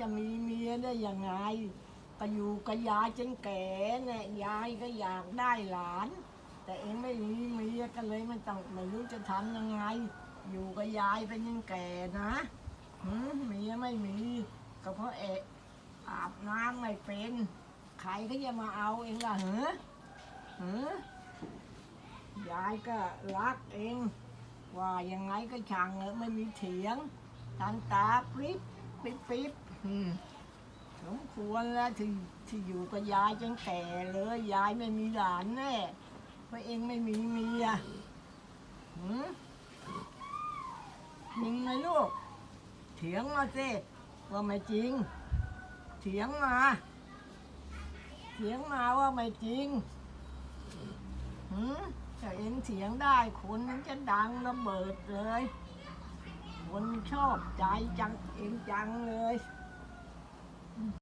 จะมีเมียได้ยังไงก็อยู่กับยายจนแก่เนี่ยยายก็อยากได้หลาน แต่เองไม่มีเมียก็เลยไม่ต้องไม่รู้จะทำยังไง อยู่กับยายเป็นยังแก่นะหืมเมียไม่มี ก็เพราะเอะอาบน้ำไม่เป็นใครก็จะมาเอาเองล่ะเหรอเหรอยายก็รักเอง ว่ายังไงก็ช่างเถอะไม่มีเถียงทันตาปริบ ปิ๊บปิ๊บอืมสมควรแล้วที่ที่อยู่กับยายจนแก่เลยยายไม่มีหลานแน่เพราะเองไม่มีเมียหืมจริงไหมลูก เถียงมาสิว่าไม่จริง เถียงมา เถียงมาว่าไม่จริงหืมถ้าเองเถียงได้คนมันจะดังระเบิดเลย คนชอบใจจังเองจังเลย